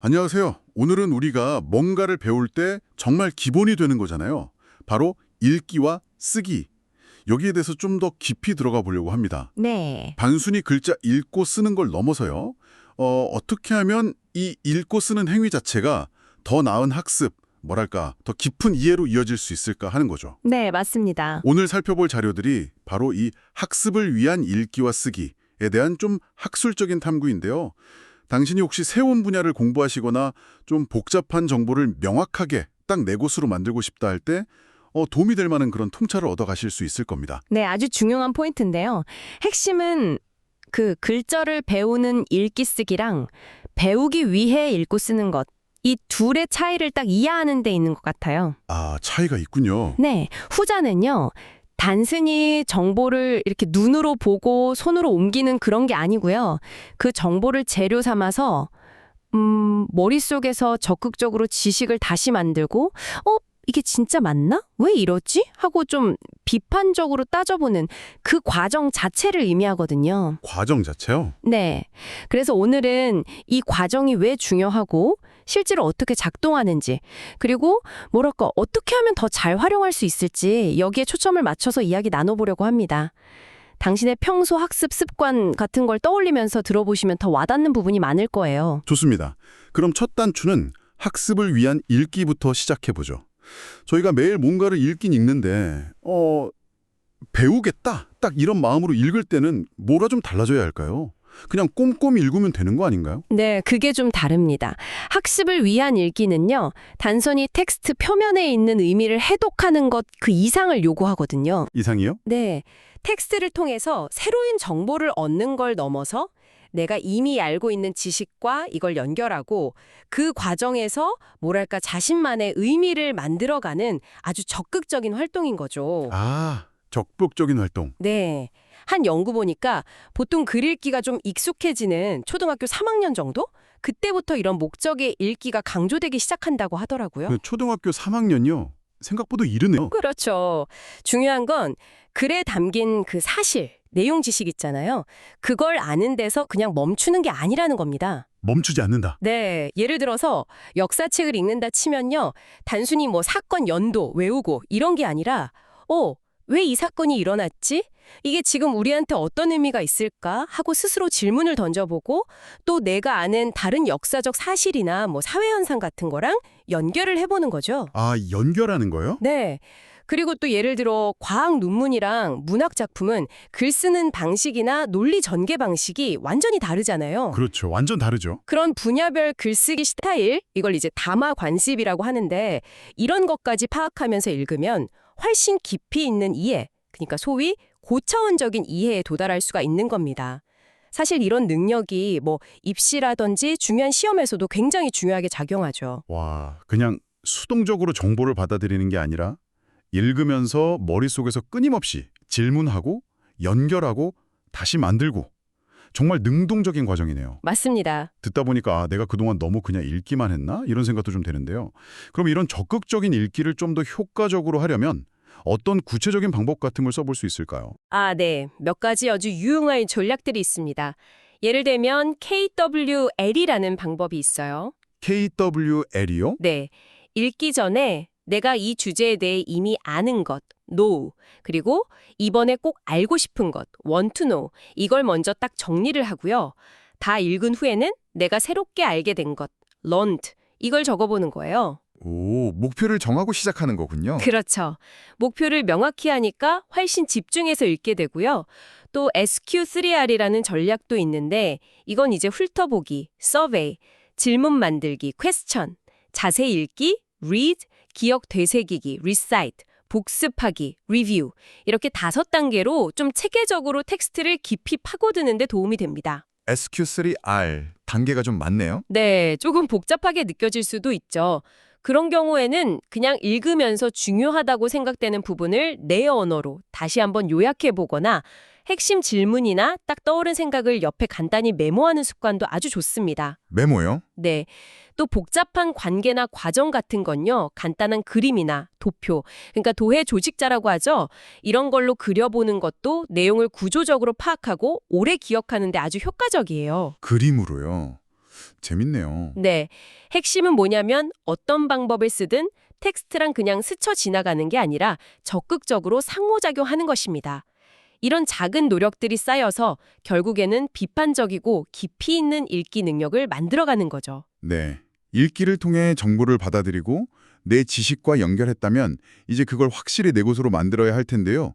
안녕하세요. 오늘은 우리가 뭔가를 배울 때 정말 기본이 되는 거잖아요. 바로 읽기와 쓰기. 여기에 대해서 좀 더 깊이 들어가 보려고 합니다. 네. 단순히 글자 읽고 쓰는 걸 넘어서요. 어, 어떻게 하면 이 읽고 쓰는 행위 자체가 더 나은 학습, 뭐랄까, 더 깊은 이해로 이어질 수 있을까 하는 거죠. 네, 맞습니다. 오늘 살펴볼 자료들이 바로 이 학습을 위한 읽기와 쓰기에 대한 좀 학술적인 탐구인데요. 당신이 혹시 새로운 분야를 공부하시거나 좀 복잡한 정보를 명확하게 딱 내 곳으로 만들고 싶다 할때 어, 도움이 될 만한 그런 통찰을 얻어가실 수 있을 겁니다. 네, 아주 중요한 포인트인데요. 핵심은 그 글자를 배우는 읽기 쓰기랑 배우기 위해 읽고 쓰는 것. 이 둘의 차이를 딱 이해하는 데 있는 것 같아요. 아, 차이가 있군요. 네, 후자는요. 단순히 정보를 이렇게 눈으로 보고 손으로 옮기는 그런 게 아니고요. 그 정보를 재료 삼아서 음, 머릿속에서 적극적으로 지식을 다시 만들고 어, 이게 진짜 맞나? 왜 이러지? 하고 좀 비판적으로 따져보는 그 과정 자체를 의미하거든요. 과정 자체요? 네. 그래서 오늘은 이 과정이 왜 중요하고 실제로 어떻게 작동하는지 그리고 뭐랄까 어떻게 하면 더 잘 활용할 수 있을지 여기에 초점을 맞춰서 이야기 나눠보려고 합니다. 당신의 평소 학습 습관 같은 걸 떠올리면서 들어보시면 더 와닿는 부분이 많을 거예요. 좋습니다. 그럼 첫 단추는 학습을 위한 읽기부터 시작해보죠. 저희가 매일 뭔가를 읽긴 읽는데 어 배우겠다 딱 이런 마음으로 읽을 때는 뭐가 좀 달라져야 할까요? 그냥 꼼꼼히 읽으면 되는 거 아닌가요? 네, 그게 좀 다릅니다. 학습을 위한 읽기는요, 단순히 텍스트 표면에 있는 의미를 해독하는 것 그 이상을 요구하거든요. 이상이요? 네. 텍스트를 통해서 새로운 정보를 얻는 걸 넘어서 내가 이미 알고 있는 지식과 이걸 연결하고 그 과정에서 뭐랄까 자신만의 의미를 만들어가는 아주 적극적인 활동인 거죠. 아 적극적인 활동. 네. 한 연구 보니까 보통 글 읽기가 좀 익숙해지는 초등학교 3학년 정도? 그때부터 이런 목적의 읽기가 강조되기 시작한다고 하더라고요. 그 초등학교 3학년요. 생각보다 이르네요. 그렇죠. 중요한 건 글에 담긴 그 사실, 내용 지식 있잖아요. 그걸 아는 데서 그냥 멈추는 게 아니라는 겁니다. 멈추지 않는다. 네, 예를 들어서 역사책을 읽는다 치면요. 단순히 뭐 사건 연도 외우고 이런 게 아니라 어, 왜 이 사건이 일어났지? 이게 지금 우리한테 어떤 의미가 있을까? 하고 스스로 질문을 던져보고 또 내가 아는 다른 역사적 사실이나 뭐 사회현상 같은 거랑 연결을 해보는 거죠. 아 연결하는 거요? 네. 그리고 또 예를 들어 과학 논문이랑 문학 작품은 글 쓰는 방식이나 논리 전개 방식이 완전히 다르잖아요. 그렇죠. 완전 다르죠. 그런 분야별 글쓰기 스타일, 이걸 이제 담화 관습이라고 하는데 이런 것까지 파악하면서 읽으면 훨씬 깊이 있는 이해, 그러니까 소위 고차원적인 이해에 도달할 수가 있는 겁니다. 사실 이런 능력이 뭐 입시라든지 중요한 시험에서도 굉장히 중요하게 작용하죠. 와 그냥 수동적으로 정보를 받아들이는 게 아니라 읽으면서 머릿속에서 끊임없이 질문하고 연결하고 다시 만들고 정말 능동적인 과정이네요. 맞습니다. 듣다 보니까 아, 내가 그동안 너무 그냥 읽기만 했나? 이런 생각도 좀 되는데요. 그럼 이런 적극적인 읽기를 좀 더 효과적으로 하려면 어떤 구체적인 방법 같은 걸 써볼 수 있을까요? 아, 네. 몇 가지 아주 유용한 전략들이 있습니다. 예를 들면 KWL이라는 방법이 있어요. KWL이요? 네. 읽기 전에 내가 이 주제에 대해 이미 아는 것, know, 그리고 이번에 꼭 알고 싶은 것, want to know, 이걸 먼저 딱 정리를 하고요. 다 읽은 후에는 내가 새롭게 알게 된 것, learned, 이걸 적어보는 거예요. 오, 목표를 정하고 시작하는 거군요. 그렇죠. 목표를 명확히 하니까 훨씬 집중해서 읽게 되고요. 또 SQ3R이라는 전략도 있는데 이건 이제 훑어보기, survey, 질문 만들기, question, 자세히 읽기, read, 기억 되새기기, recite, 복습하기, review 이렇게 다섯 단계로 좀 체계적으로 텍스트를 깊이 파고드는 데 도움이 됩니다. SQ3R 단계가 좀 많네요. 네, 조금 복잡하게 느껴질 수도 있죠. 그런 경우에는 그냥 읽으면서 중요하다고 생각되는 부분을 내 언어로 다시 한번 요약해 보거나 핵심 질문이나 딱 떠오른 생각을 옆에 간단히 메모하는 습관도 아주 좋습니다. 메모요? 네. 또 복잡한 관계나 과정 같은 건요. 간단한 그림이나 도표, 그러니까 도해 조직자라고 하죠. 이런 걸로 그려보는 것도 내용을 구조적으로 파악하고 오래 기억하는 데 아주 효과적이에요. 그림으로요. 재밌네요. 네. 핵심은 뭐냐면 어떤 방법을 쓰든 텍스트랑 그냥 스쳐 지나가는 게 아니라 적극적으로 상호작용하는 것입니다. 이런 작은 노력들이 쌓여서 결국에는 비판적이고 깊이 있는 읽기 능력을 만들어가는 거죠. 네. 읽기를 통해 정보를 받아들이고 내 지식과 연결했다면 이제 그걸 확실히 내 것으로 만들어야 할 텐데요.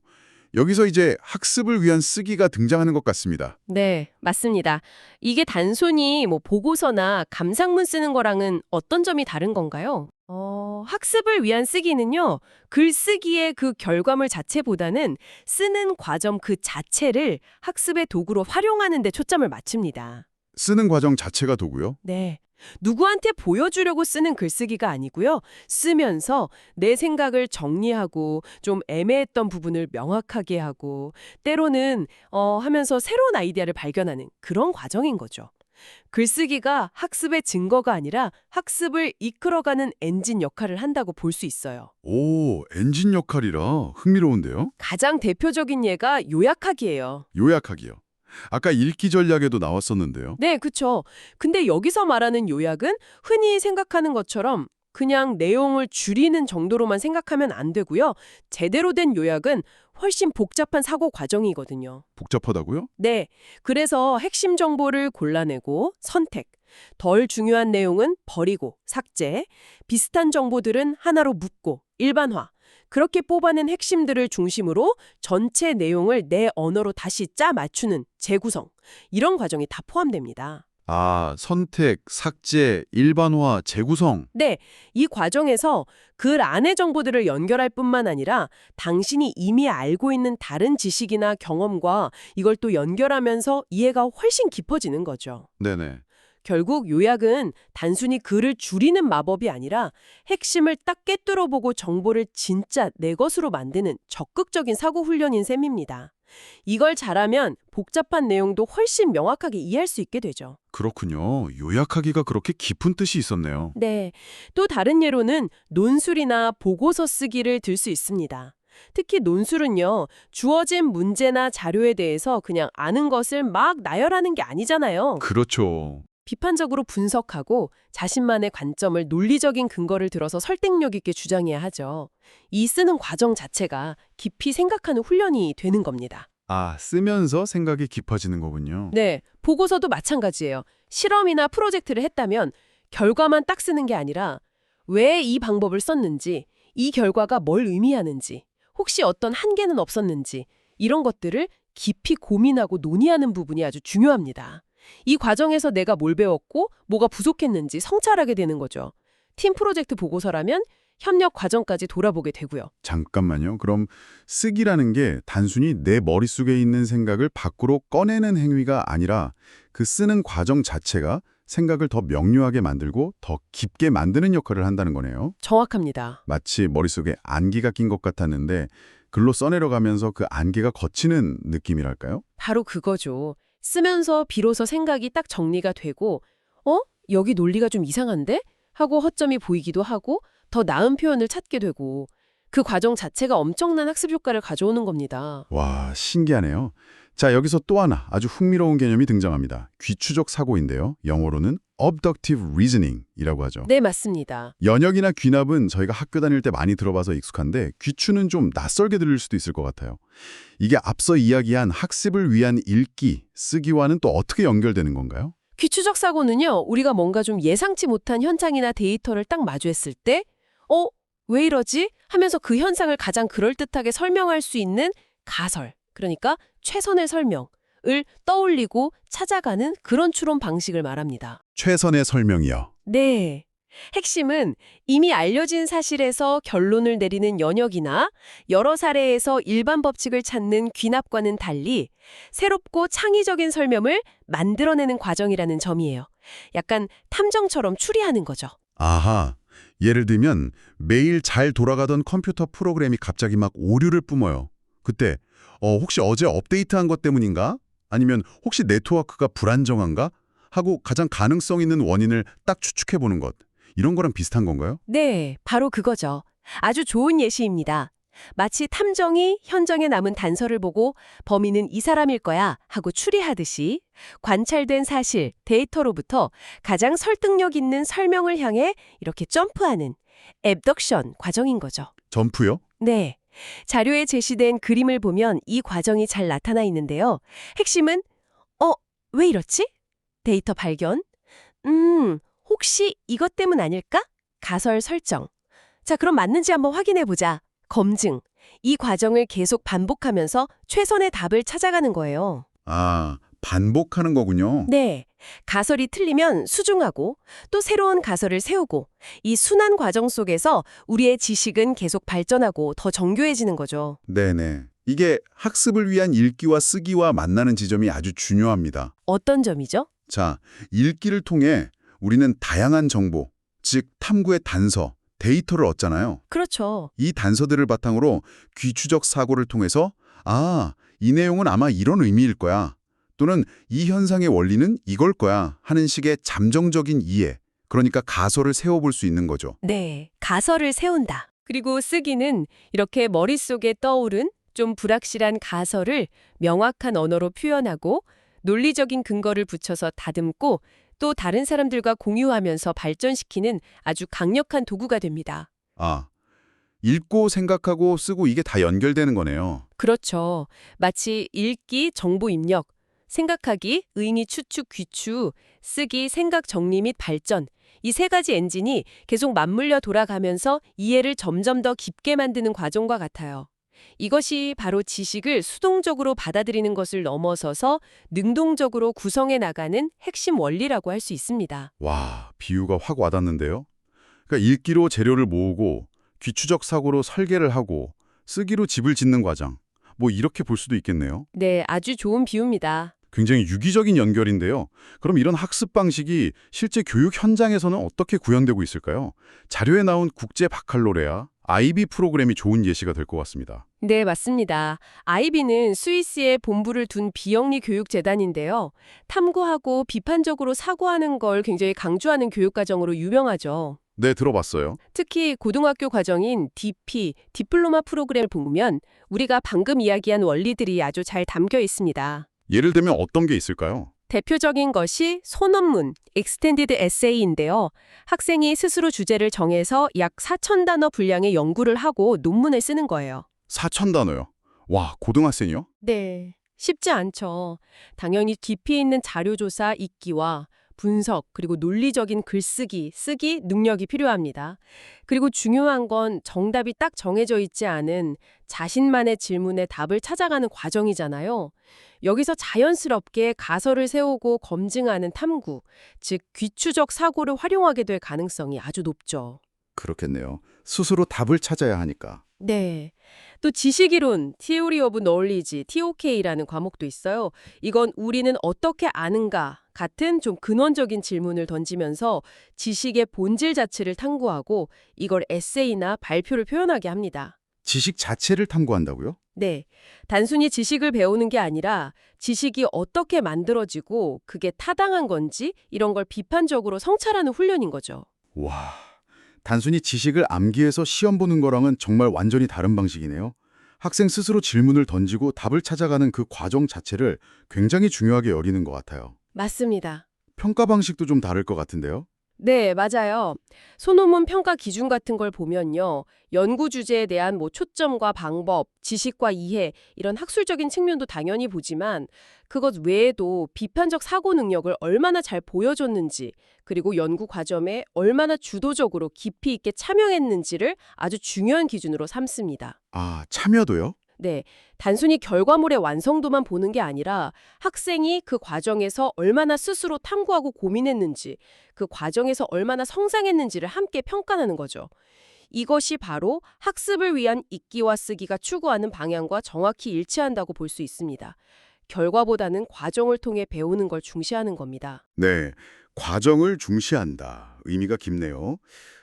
여기서 이제 학습을 위한 쓰기가 등장하는 것 같습니다. 네, 맞습니다. 이게 단순히 뭐 보고서나 감상문 쓰는 거랑은 어떤 점이 다른 건가요? 어, 학습을 위한 쓰기는요, 글쓰기의 그 결과물 자체보다는 쓰는 과정 그 자체를 학습의 도구로 활용하는 데 초점을 맞춥니다. 쓰는 과정 자체가 도구요? 네. 누구한테 보여주려고 쓰는 글쓰기가 아니고요. 쓰면서 내 생각을 정리하고 좀 애매했던 부분을 명확하게 하고 때로는 어 하면서 새로운 아이디어를 발견하는 그런 과정인 거죠. 글쓰기가 학습의 증거가 아니라 학습을 이끌어가는 엔진 역할을 한다고 볼 수 있어요. 오, 엔진 역할이라 흥미로운데요? 가장 대표적인 예가 요약하기예요. 요약하기요. 아까 읽기 전략에도 나왔었는데요. 네, 그쵸. 근데 여기서 말하는 요약은 흔히 생각하는 것처럼 그냥 내용을 줄이는 정도로만 생각하면 안 되고요. 제대로 된 요약은 훨씬 복잡한 사고 과정이거든요. 복잡하다고요? 네. 그래서 핵심 정보를 골라내고 선택, 덜 중요한 내용은 버리고 삭제, 비슷한 정보들은 하나로 묶고 일반화. 그렇게 뽑아낸 핵심들을 중심으로 전체 내용을 내 언어로 다시 짜 맞추는 재구성. 이런 과정이 다 포함됩니다. 아, 선택, 삭제, 일반화, 재구성. 네, 이 과정에서 글 안의 정보들을 연결할 뿐만 아니라 당신이 이미 알고 있는 다른 지식이나 경험과 이걸 또 연결하면서 이해가 훨씬 깊어지는 거죠. 네네. 결국 요약은 단순히 글을 줄이는 마법이 아니라 핵심을 딱 꿰뚫어보고 정보를 진짜 내 것으로 만드는 적극적인 사고 훈련인 셈입니다. 이걸 잘하면 복잡한 내용도 훨씬 명확하게 이해할 수 있게 되죠. 그렇군요. 요약하기가 그렇게 깊은 뜻이 있었네요. 네. 또 다른 예로는 논술이나 보고서 쓰기를 들 수 있습니다. 특히 논술은요, 주어진 문제나 자료에 대해서 그냥 아는 것을 막 나열하는 게 아니잖아요. 그렇죠. 비판적으로 분석하고 자신만의 관점을 논리적인 근거를 들어서 설득력 있게 주장해야 하죠. 이 쓰는 과정 자체가 깊이 생각하는 훈련이 되는 겁니다. 아, 쓰면서 생각이 깊어지는 거군요. 네, 보고서도 마찬가지예요. 실험이나 프로젝트를 했다면 결과만 딱 쓰는 게 아니라 왜 이 방법을 썼는지, 이 결과가 뭘 의미하는지, 혹시 어떤 한계는 없었는지 이런 것들을 깊이 고민하고 논의하는 부분이 아주 중요합니다. 이 과정에서 내가 뭘 배웠고 뭐가 부족했는지 성찰하게 되는 거죠. 팀 프로젝트 보고서라면 협력 과정까지 돌아보게 되고요. 잠깐만요. 그럼 쓰기라는 게 단순히 내 머릿속에 있는 생각을 밖으로 꺼내는 행위가 아니라 그 쓰는 과정 자체가 생각을 더 명료하게 만들고 더 깊게 만드는 역할을 한다는 거네요. 정확합니다. 마치 머릿속에 안개가 낀 것 같았는데 글로 써내려가면서 그 안개가 걷히는 느낌이랄까요? 바로 그거죠. 쓰면서 비로소 생각이 딱 정리가 되고 어? 여기 논리가 좀 이상한데? 하고 허점이 보이기도 하고 더 나은 표현을 찾게 되고 그 과정 자체가 엄청난 학습 효과를 가져오는 겁니다. 와, 신기하네요. 자, 여기서 또 하나 아주 흥미로운 개념이 등장합니다. 귀추적 사고인데요. 영어로는 abductive reasoning이라고 하죠. 네, 맞습니다. 연역이나 귀납은 저희가 학교 다닐 때 많이 들어봐서 익숙한데 귀추는 좀 낯설게 들릴 수도 있을 것 같아요. 이게 앞서 이야기한 학습을 위한 읽기, 쓰기와는 또 어떻게 연결되는 건가요? 귀추적 사고는요, 우리가 뭔가 좀 예상치 못한 현장이나 데이터를 딱 마주했을 때, 어? 왜 이러지? 하면서 그 현상을 가장 그럴듯하게 설명할 수 있는 가설, 그러니까 최선의 설명을 떠올리고 찾아가는 그런 추론 방식을 말합니다. 최선의 설명이요. 네. 핵심은 이미 알려진 사실에서 결론을 내리는 연역이나 여러 사례에서 일반 법칙을 찾는 귀납과는 달리 새롭고 창의적인 설명을 만들어내는 과정이라는 점이에요. 약간 탐정처럼 추리하는 거죠. 아하. 예를 들면 매일 잘 돌아가던 컴퓨터 프로그램이 갑자기 막 오류를 뿜어요. 그때 어, 혹시 어제 업데이트한 것 때문인가? 아니면 혹시 네트워크가 불안정한가? 하고 가장 가능성 있는 원인을 딱 추측해 보는 것. 이런 거랑 비슷한 건가요? 네, 바로 그거죠. 아주 좋은 예시입니다. 마치 탐정이 현장에 남은 단서를 보고 범인은 이 사람일 거야 하고 추리하듯이 관찰된 사실, 데이터로부터 가장 설득력 있는 설명을 향해 이렇게 점프하는 앱덕션 과정인 거죠. 점프요? 네. 자료에 제시된 그림을 보면 이 과정이 잘 나타나 있는데요. 핵심은 어, 왜 이렇지? 데이터 발견? 음, 혹시 이것 때문 아닐까? 가설 설정. 자, 그럼 맞는지 한번 확인해 보자. 검증. 이 과정을 계속 반복하면서 최선의 답을 찾아가는 거예요. 아, 반복하는 거군요. 네. 가설이 틀리면 수중하고 또 새로운 가설을 세우고 이 순환 과정 속에서 우리의 지식은 계속 발전하고 더 정교해지는 거죠. 네네. 이게 학습을 위한 읽기와 쓰기와 만나는 지점이 아주 중요합니다. 어떤 점이죠? 자, 읽기를 통해 우리는 다양한 정보, 즉 탐구의 단서, 데이터를 얻잖아요. 그렇죠. 이 단서들을 바탕으로 귀추적 사고를 통해서 아, 이 내용은 아마 이런 의미일 거야. 또는 이 현상의 원리는 이걸 거야 하는 식의 잠정적인 이해, 그러니까 가설을 세워볼 수 있는 거죠. 네, 가설을 세운다. 그리고 쓰기는 이렇게 머릿속에 떠오른 좀 불확실한 가설을 명확한 언어로 표현하고 논리적인 근거를 붙여서 다듬고 또 다른 사람들과 공유하면서 발전시키는 아주 강력한 도구가 됩니다. 아, 읽고 생각하고 쓰고 이게 다 연결되는 거네요. 그렇죠. 마치 읽기, 정보 입력, 생각하기, 의미 추측, 귀추, 쓰기, 생각 정리 및 발전. 이 세 가지 엔진이 계속 맞물려 돌아가면서 이해를 점점 더 깊게 만드는 과정과 같아요. 이것이 바로 지식을 수동적으로 받아들이는 것을 넘어서서 능동적으로 구성해 나가는 핵심 원리라고 할 수 있습니다. 와, 비유가 확 와닿는데요. 그러니까 읽기로 재료를 모으고 귀추적 사고로 설계를 하고 쓰기로 집을 짓는 과정. 뭐 이렇게 볼 수도 있겠네요. 네, 아주 좋은 비유입니다. 굉장히 유기적인 연결인데요. 그럼 이런 학습 방식이 실제 교육 현장에서는 어떻게 구현되고 있을까요? 자료에 나온 국제 바칼로레아, IB 프로그램이 좋은 예시가 될 것 같습니다. 네, 맞습니다. 아이비는 스위스에 본부를 둔 비영리 교육재단인데요. 탐구하고 비판적으로 사고하는 걸 굉장히 강조하는 교육과정으로 유명하죠. 네, 들어봤어요. 특히 고등학교 과정인 DP, 디플로마 프로그램을 보면 우리가 방금 이야기한 원리들이 아주 잘 담겨 있습니다. 예를 들면 어떤 게 있을까요? 대표적인 것이 소논문, 익스텐디드 에세이인데요. 학생이 스스로 주제를 정해서 약 4,000단어 분량의 연구를 하고 논문을 쓰는 거예요. 4천 단어요. 와, 고등학생이요? 네. 쉽지 않죠. 당연히 깊이 있는 자료조사 읽기와 분석, 그리고 논리적인 글쓰기, 쓰기 능력이 필요합니다. 그리고 중요한 건 정답이 딱 정해져 있지 않은 자신만의 질문에 답을 찾아가는 과정이잖아요. 여기서 자연스럽게 가설을 세우고 검증하는 탐구, 즉 귀추적 사고를 활용하게 될 가능성이 아주 높죠. 그렇겠네요. 스스로 답을 찾아야 하니까. 네. 또 지식이론, Theory of Knowledge, TOK라는 과목도 있어요. 이건 우리는 어떻게 아는가 같은 좀 근원적인 질문을 던지면서 지식의 본질 자체를 탐구하고 이걸 에세이나 발표를 표현하게 합니다. 지식 자체를 탐구한다고요? 네. 단순히 지식을 배우는 게 아니라 지식이 어떻게 만들어지고 그게 타당한 건지 이런 걸 비판적으로 성찰하는 훈련인 거죠. 와, 단순히 지식을 암기해서 시험 보는 거랑은 정말 완전히 다른 방식이네요. 학생 스스로 질문을 던지고 답을 찾아가는 그 과정 자체를 굉장히 중요하게 여기는 것 같아요. 맞습니다. 평가 방식도 좀 다를 것 같은데요. 네, 맞아요. 소논문 평가 기준 같은 걸 보면요. 연구 주제에 대한 뭐 초점과 방법, 지식과 이해 이런 학술적인 측면도 당연히 보지만 그것 외에도 비판적 사고 능력을 얼마나 잘 보여줬는지 그리고 연구 과정에 얼마나 주도적으로 깊이 있게 참여했는지를 아주 중요한 기준으로 삼습니다. 아, 참여도요? 네, 단순히 결과물의 완성도만 보는 게 아니라 학생이 그 과정에서 얼마나 스스로 탐구하고 고민했는지, 그 과정에서 얼마나 성장했는지를 함께 평가하는 거죠. 이것이 바로 학습을 위한 읽기와 쓰기가 추구하는 방향과 정확히 일치한다고 볼 수 있습니다. 결과보다는 과정을 통해 배우는 걸 중시하는 겁니다. 네, 과정을 중시한다. 의미가 깊네요.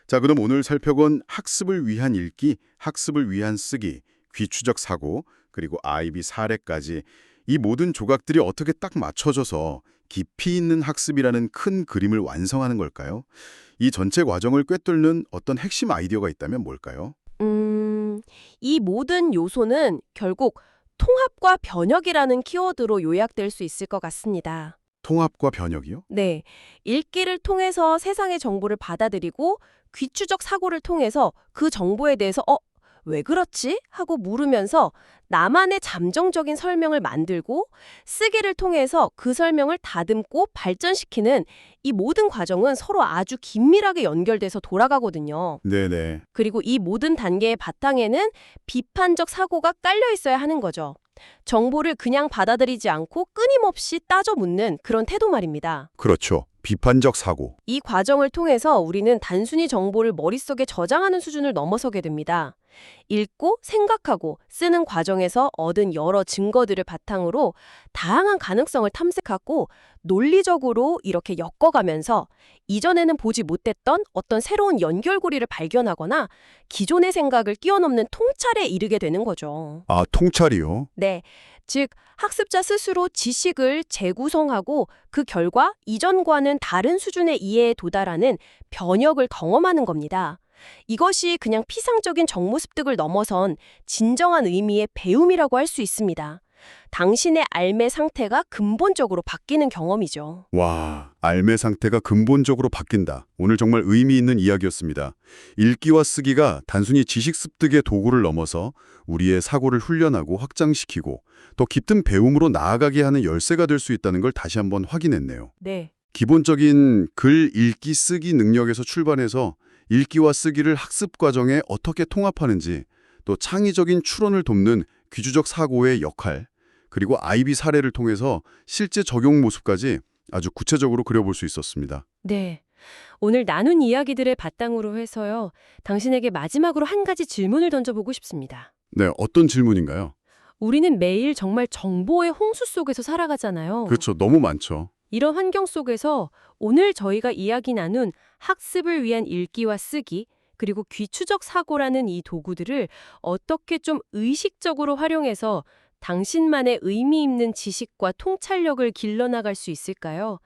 자, 그럼 오늘 살펴본 학습을 위한 읽기, 학습을 위한 쓰기, 귀추적 사고, 그리고 아이비 사례까지 이 모든 조각들이 어떻게 딱 맞춰져서 깊이 있는 학습이라는 큰 그림을 완성하는 걸까요? 이 전체 과정을 꿰뚫는 어떤 핵심 아이디어가 있다면 뭘까요? 음, 이 모든 요소는 결국 통합과 변혁이라는 키워드로 요약될 수 있을 것 같습니다. 통합과 변혁이요? 네. 읽기를 통해서 세상의 정보를 받아들이고 귀추적 사고를 통해서 그 정보에 대해서 어, 왜 그렇지? 하고 물으면서 나만의 잠정적인 설명을 만들고 쓰기를 통해서 그 설명을 다듬고 발전시키는 이 모든 과정은 서로 아주 긴밀하게 연결돼서 돌아가거든요. 네네. 그리고 이 모든 단계의 바탕에는 비판적 사고가 깔려 있어야 하는 거죠. 정보를 그냥 받아들이지 않고 끊임없이 따져 묻는 그런 태도 말입니다. 그렇죠. 비판적 사고. 이 과정을 통해서 우리는 단순히 정보를 머릿속에 저장하는 수준을 넘어서게 됩니다. 읽고 생각하고 쓰는 과정에서 얻은 여러 증거들을 바탕으로 다양한 가능성을 탐색하고 논리적으로 이렇게 엮어가면서 이전에는 보지 못했던 어떤 새로운 연결고리를 발견하거나 기존의 생각을 뛰어넘는 통찰에 이르게 되는 거죠. 아, 통찰이요? 네. 즉, 학습자 스스로 지식을 재구성하고 그 결과 이전과는 다른 수준의 이해에 도달하는 변혁을 경험하는 겁니다. 이것이 그냥 피상적인 정보 습득을 넘어선 진정한 의미의 배움이라고 할 수 있습니다. 당신의 알매 상태가 근본적으로 바뀌는 경험이죠. 와, 알매 상태가 근본적으로 바뀐다. 오늘 정말 의미 있는 이야기였습니다. 읽기와 쓰기가 단순히 지식 습득의 도구를 넘어서 우리의 사고를 훈련하고 확장시키고 더 깊은 배움으로 나아가게 하는 열쇠가 될 수 있다는 걸 다시 한번 확인했네요. 네. 기본적인 글 읽기 쓰기 능력에서 출발해서 읽기와 쓰기를 학습 과정에 어떻게 통합하는지 또 창의적인 추론을 돕는 귀주적 사고의 역할 그리고 아이비 사례를 통해서 실제 적용 모습까지 아주 구체적으로 그려볼 수 있었습니다. 네. 오늘 나눈 이야기들을 바탕으로 해서요. 당신에게 마지막으로 한 가지 질문을 던져보고 싶습니다. 네, 어떤 질문인가요? 우리는 매일 정말 정보의 홍수 속에서 살아가잖아요. 그렇죠. 너무 많죠. 이런 환경 속에서 오늘 저희가 이야기 나눈 학습을 위한 읽기와 쓰기, 그리고 귀추적 사고라는 이 도구들을 어떻게 좀 의식적으로 활용해서 당신만의 의미 있는 지식과 통찰력을 길러나갈 수 있을까요?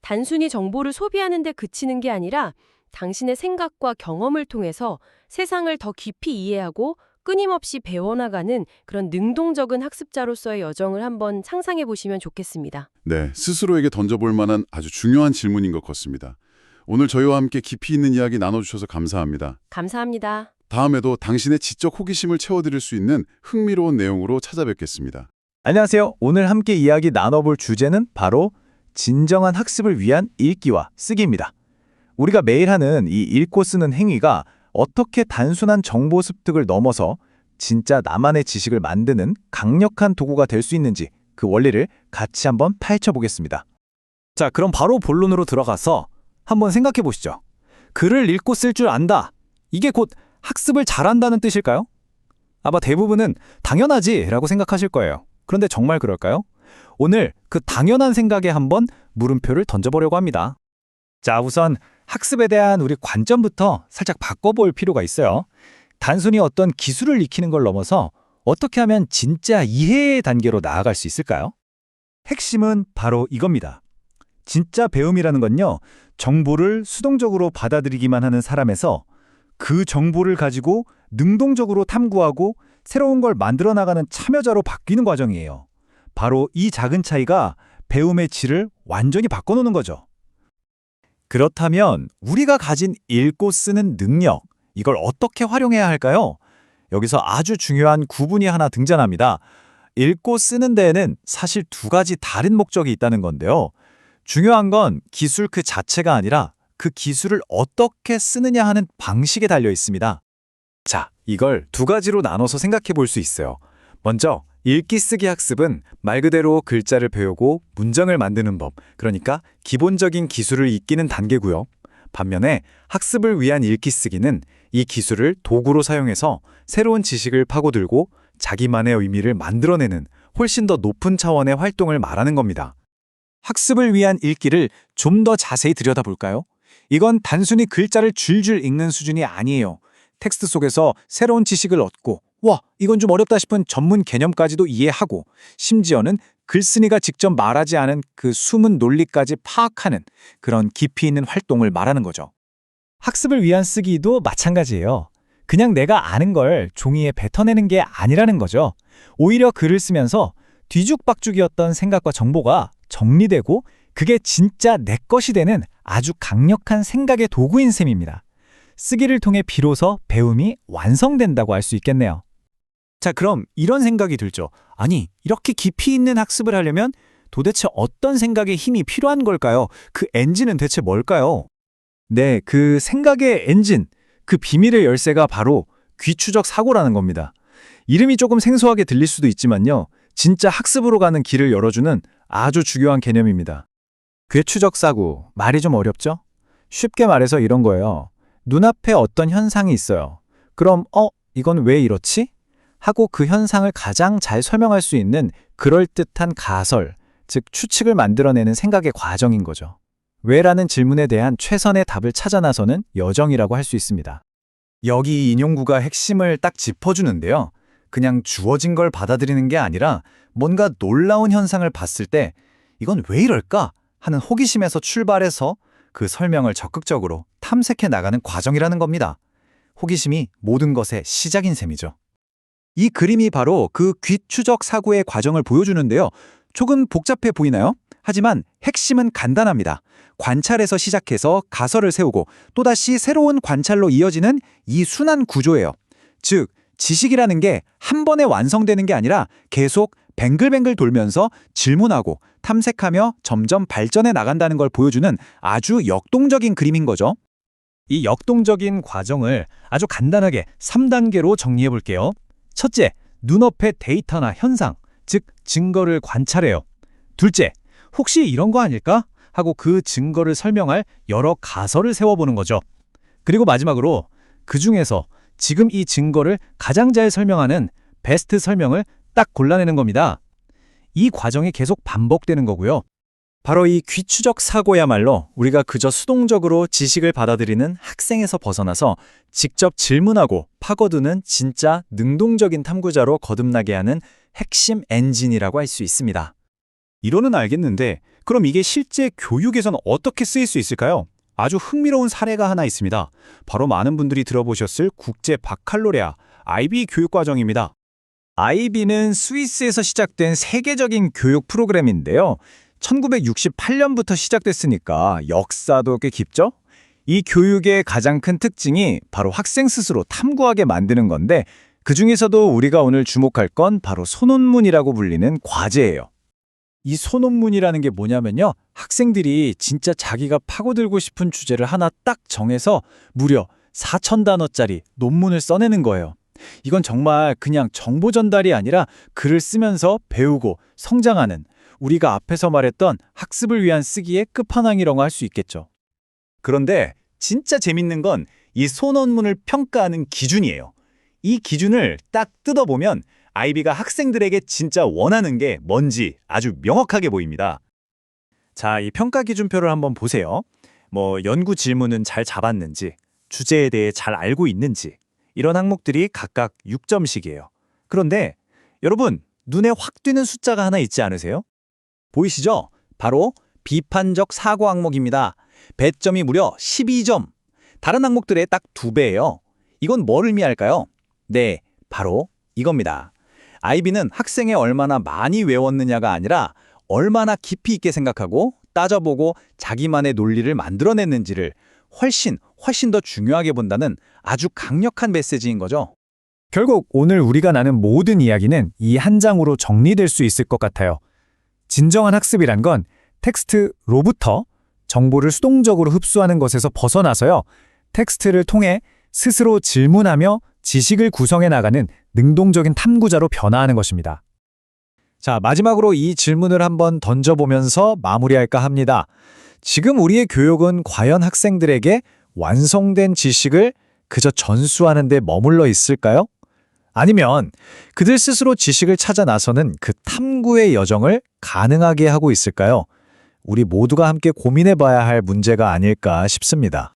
단순히 정보를 소비하는 데 그치는 게 아니라 당신의 생각과 경험을 통해서 세상을 더 깊이 이해하고 끊임없이 배워나가는 그런 능동적인 학습자로서의 여정을 한번 상상해 보시면 좋겠습니다. 네, 스스로에게 던져볼 만한 아주 중요한 질문인 것 같습니다. 오늘 저희와 함께 깊이 있는 이야기 나눠주셔서 감사합니다. 감사합니다. 다음에도 당신의 지적 호기심을 채워드릴 수 있는 흥미로운 내용으로 찾아뵙겠습니다. 안녕하세요. 오늘 함께 이야기 나눠볼 주제는 바로 진정한 학습을 위한 읽기와 쓰기입니다. 우리가 매일 하는 이 읽고 쓰는 행위가 어떻게 단순한 정보 습득을 넘어서 진짜 나만의 지식을 만드는 강력한 도구가 될 수 있는지 그 원리를 같이 한번 파헤쳐 보겠습니다. 자, 그럼 바로 본론으로 들어가서 한번 생각해 보시죠. 글을 읽고 쓸 줄 안다. 이게 곧 학습을 잘한다는 뜻일까요? 아마 대부분은 당연하지 라고 생각하실 거예요. 그런데 정말 그럴까요? 오늘 그 당연한 생각에 한번 물음표를 던져보려고 합니다. 자, 우선 학습에 대한 우리 관점부터 살짝 바꿔볼 필요가 있어요. 단순히 어떤 기술을 익히는 걸 넘어서 어떻게 하면 진짜 이해의 단계로 나아갈 수 있을까요? 핵심은 바로 이겁니다. 진짜 배움이라는 건요, 정보를 수동적으로 받아들이기만 하는 사람에서 그 정보를 가지고 능동적으로 탐구하고 새로운 걸 만들어 나가는 참여자로 바뀌는 과정이에요. 바로 이 작은 차이가 배움의 질을 완전히 바꿔놓는 거죠. 그렇다면 우리가 가진 읽고 쓰는 능력, 이걸 어떻게 활용해야 할까요? 여기서 아주 중요한 구분이 하나 등장합니다. 읽고 쓰는 데에는 사실 두 가지 다른 목적이 있다는 건데요. 중요한 건 기술 그 자체가 아니라 그 기술을 어떻게 쓰느냐 하는 방식에 달려 있습니다. 자, 이걸 두 가지로 나눠서 생각해 볼 수 있어요. 먼저 읽기 쓰기 학습은 말 그대로 글자를 배우고 문장을 만드는 법, 그러니까 기본적인 기술을 익히는 단계고요. 반면에 학습을 위한 읽기 쓰기는 이 기술을 도구로 사용해서 새로운 지식을 파고들고 자기만의 의미를 만들어내는 훨씬 더 높은 차원의 활동을 말하는 겁니다. 학습을 위한 읽기를 좀 더 자세히 들여다볼까요? 이건 단순히 글자를 줄줄 읽는 수준이 아니에요. 텍스트 속에서 새로운 지식을 얻고 와, 이건 좀 어렵다 싶은 전문 개념까지도 이해하고 심지어는 글쓴이가 직접 말하지 않은 그 숨은 논리까지 파악하는 그런 깊이 있는 활동을 말하는 거죠. 학습을 위한 쓰기도 마찬가지예요. 그냥 내가 아는 걸 종이에 뱉어내는 게 아니라는 거죠. 오히려 글을 쓰면서 뒤죽박죽이었던 생각과 정보가 정리되고 그게 진짜 내 것이 되는 아주 강력한 생각의 도구인 셈입니다. 쓰기를 통해 비로소 배움이 완성된다고 할 수 있겠네요. 자, 그럼 이런 생각이 들죠. 아니, 이렇게 깊이 있는 학습을 하려면 도대체 어떤 생각의 힘이 필요한 걸까요? 그 엔진은 대체 뭘까요? 네, 그 생각의 엔진, 그 비밀의 열쇠가 바로 귀추적 사고라는 겁니다. 이름이 조금 생소하게 들릴 수도 있지만요. 진짜 학습으로 가는 길을 열어주는 아주 중요한 개념입니다. 괴추적 사고, 말이 좀 어렵죠? 쉽게 말해서 이런 거예요. 눈앞에 어떤 현상이 있어요. 그럼, 어, 이건 왜 이렇지? 하고 그 현상을 가장 잘 설명할 수 있는 그럴듯한 가설, 즉 추측을 만들어내는 생각의 과정인 거죠. 왜라는 질문에 대한 최선의 답을 찾아 나서는 여정이라고 할 수 있습니다. 여기 이 인용구가 핵심을 딱 짚어주는데요. 그냥 주어진 걸 받아들이는 게 아니라 뭔가 놀라운 현상을 봤을 때 이건 왜 이럴까 하는 호기심에서 출발해서 그 설명을 적극적으로 탐색해 나가는 과정이라는 겁니다. 호기심이 모든 것의 시작인 셈이죠. 이 그림이 바로 그 귀추적 사고의 과정을 보여주는데요. 조금 복잡해 보이나요? 하지만 핵심은 간단합니다. 관찰에서 시작해서 가설을 세우고 또다시 새로운 관찰로 이어지는 이 순환 구조예요. 즉, 지식이라는 게 한 번에 완성되는 게 아니라 계속 뱅글뱅글 돌면서 질문하고 탐색하며 점점 발전해 나간다는 걸 보여주는 아주 역동적인 그림인 거죠. 이 역동적인 과정을 아주 간단하게 3단계로 정리해 볼게요. 첫째, 눈앞의 데이터나 현상, 즉 증거를 관찰해요. 둘째, 혹시 이런 거 아닐까? 하고 그 증거를 설명할 여러 가설을 세워보는 거죠. 그리고 마지막으로 그 중에서 지금 이 증거를 가장 잘 설명하는 베스트 설명을 딱 골라내는 겁니다. 이 과정이 계속 반복되는 거고요. 바로 이 귀추적 사고야말로 우리가 그저 수동적으로 지식을 받아들이는 학생에서 벗어나서 직접 질문하고 파고드는 진짜 능동적인 탐구자로 거듭나게 하는 핵심 엔진이라고 할 수 있습니다. 이론은 알겠는데 그럼 이게 실제 교육에선 어떻게 쓰일 수 있을까요? 아주 흥미로운 사례가 하나 있습니다. 바로 많은 분들이 들어보셨을 국제 바칼로레아 IB 교육과정입니다. IB는 스위스에서 시작된 세계적인 교육 프로그램인데요. 1968년부터 시작됐으니까 역사도 꽤 깊죠? 이 교육의 가장 큰 특징이 바로 학생 스스로 탐구하게 만드는 건데 그 중에서도 우리가 오늘 주목할 건 바로 소논문이라고 불리는 과제예요. 이 소논문이라는 게 뭐냐면요. 학생들이 진짜 자기가 파고들고 싶은 주제를 하나 딱 정해서 무려 4,000단어짜리 논문을 써내는 거예요. 이건 정말 그냥 정보 전달이 아니라 글을 쓰면서 배우고 성장하는 우리가 앞에서 말했던 학습을 위한 쓰기의 끝판왕이라고 할 수 있겠죠. 그런데 진짜 재밌는 건이 소논문을 평가하는 기준이에요. 이 기준을 딱 뜯어보면 아이비가 학생들에게 진짜 원하는 게 뭔지 아주 명확하게 보입니다. 자, 이 평가 기준표를 한번 보세요. 뭐 연구 질문은 잘 잡았는지, 주제에 대해 잘 알고 있는지 이런 항목들이 각각 6점씩이에요. 그런데 여러분, 눈에 확 띄는 숫자가 하나 있지 않으세요? 보이시죠? 바로 비판적 사고 항목입니다. 배점이 무려 12점. 다른 항목들의 딱 두 배예요. 이건 뭘 의미할까요? 네, 바로 이겁니다. 아이비는 학생이 얼마나 많이 외웠느냐가 아니라 얼마나 깊이 있게 생각하고 따져보고 자기만의 논리를 만들어냈는지를 훨씬 훨씬 더 중요하게 본다는 아주 강력한 메시지인 거죠. 결국 오늘 우리가 나눈 모든 이야기는 이 한 장으로 정리될 수 있을 것 같아요. 진정한 학습이란 건 텍스트로부터 정보를 수동적으로 흡수하는 것에서 벗어나서요. 텍스트를 통해 스스로 질문하며 지식을 구성해 나가는 능동적인 탐구자로 변화하는 것입니다. 자, 마지막으로 이 질문을 한번 던져보면서 마무리할까 합니다. 지금 우리의 교육은 과연 학생들에게 완성된 지식을 그저 전수하는 데 머물러 있을까요? 아니면 그들 스스로 지식을 찾아 나서는 그 탐구의 여정을 가능하게 하고 있을까요? 우리 모두가 함께 고민해 봐야 할 문제가 아닐까 싶습니다.